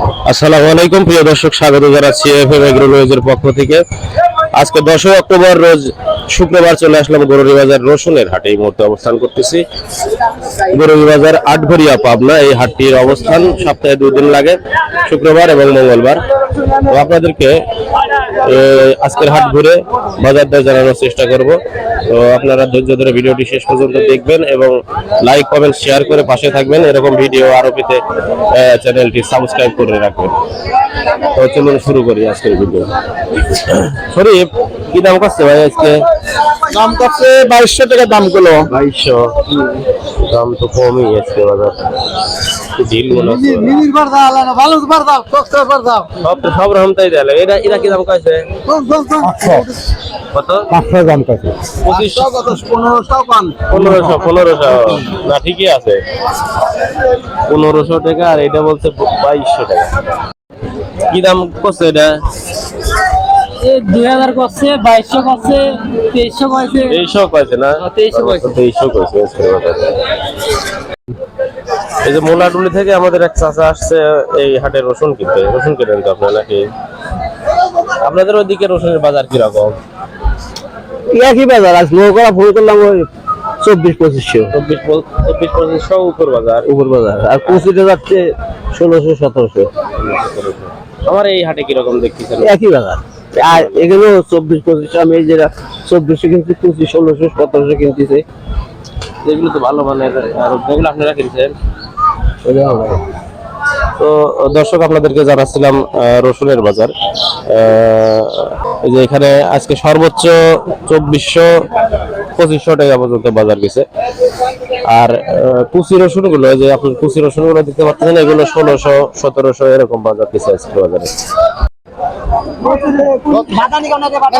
আসসালামু আলাইকুম, প্রিয় দর্শক, স্বাগত জানাচ্ছি পক্ষ থেকে। আজকে দশই অক্টোবর, রোজ শুক্রবার চলে আসলাম গরুরি বাজার রসুনের হাটে। এই মুহূর্তে অবস্থান করতেছি গরুরি বাজার আটভরিয়া পাবনা। এই হাটটির অবস্থান সপ্তাহে দুদিন লাগে, শুক্রবার এবং মঙ্গলবার। তো আপনাদেরকে আজকের হাট ঘুরে বাজার দর জানানোর চেষ্টা করব। তো আপনারা ধৈর্য ধরে ভিডিওটি শেষ পর্যন্ত দেখবেন এবং লাইক, কমেন্ট, শেয়ার করে পাশে থাকবেন। এরকম ভিডিও আরও পেতে চ্যানেলটি সাবস্ক্রাইব করে রাখবেন। তো চলুন শুরু করি আজকের ভিডিও। শরীফ কি দাম করছে ভাই আজকে? দাম করছে বাইশশো টাকা দামগুলো। বাইশশো। দাম তো কমই আজকে বাজার। সব রকম তাই দেয় এরা এরা কি দাম কয়েছে কত? পাঁচশো দাম করছে পঁচিশশো পনেরোশো পান। পনেরোশো পনেরোশো। না ঠিকই আছে। পনেরোশো টাকা আর এটা বলছে বাইশশো টাকা। কি দাম করছে এটা? দুই হাজার করছে বাইশশো করছে তেইশশো করছে। তেইশশো কয়েছে না? 2300 কয়েছে। তেইশশো কয়েছে এই যে মোলাডুলি থেকে আমাদের এক চাচা আসছে এই হাটে রসুন কিনতে। রসুন কিনেন তো আপনার নাকি? আপনাদের ওইদিকে রসুনের বাজার কীরকম? একই বাজার আজ নৌকরা ফোন করলাম ওই চব্বিশ পঁচিশশো। চব্বিশ চব্বিশ পঁচিশশো উপর বাজার। উপর বাজার। আর পঁচিশে যাচ্ছে ষোলোশো সতেরোশো। আমার এই হাটে কীরকম দেখতেছেন? একই বাজার। আর এখানেও চব্বিশ পঁচিশশো আমি যেটা চব্বিশশো কিনছি, পঁচিশ, ষোলোশো, সতেরোশো কিনতেছে। যেগুলো তো ভালো মানের আর যেগুলো আপনারা কিনছেন? তো দর্শক, আপনাদেরকে জানাচ্ছিলাম রসুনের বাজার। যে এখানে আজকে সর্বোচ্চ চব্বিশশো, পঁচিশশো টাকা পর্যন্ত বাজার গেছে। আর কুচি রসুনগুলো যে আপনার কুচি রসুনগুলো দেখতে পাচ্ছেন, এগুলো ষোলোশো, সতেরোশো এরকম বাজার গেছে আজকে বাজারে। বাধা নিকে ওনাকে বাধা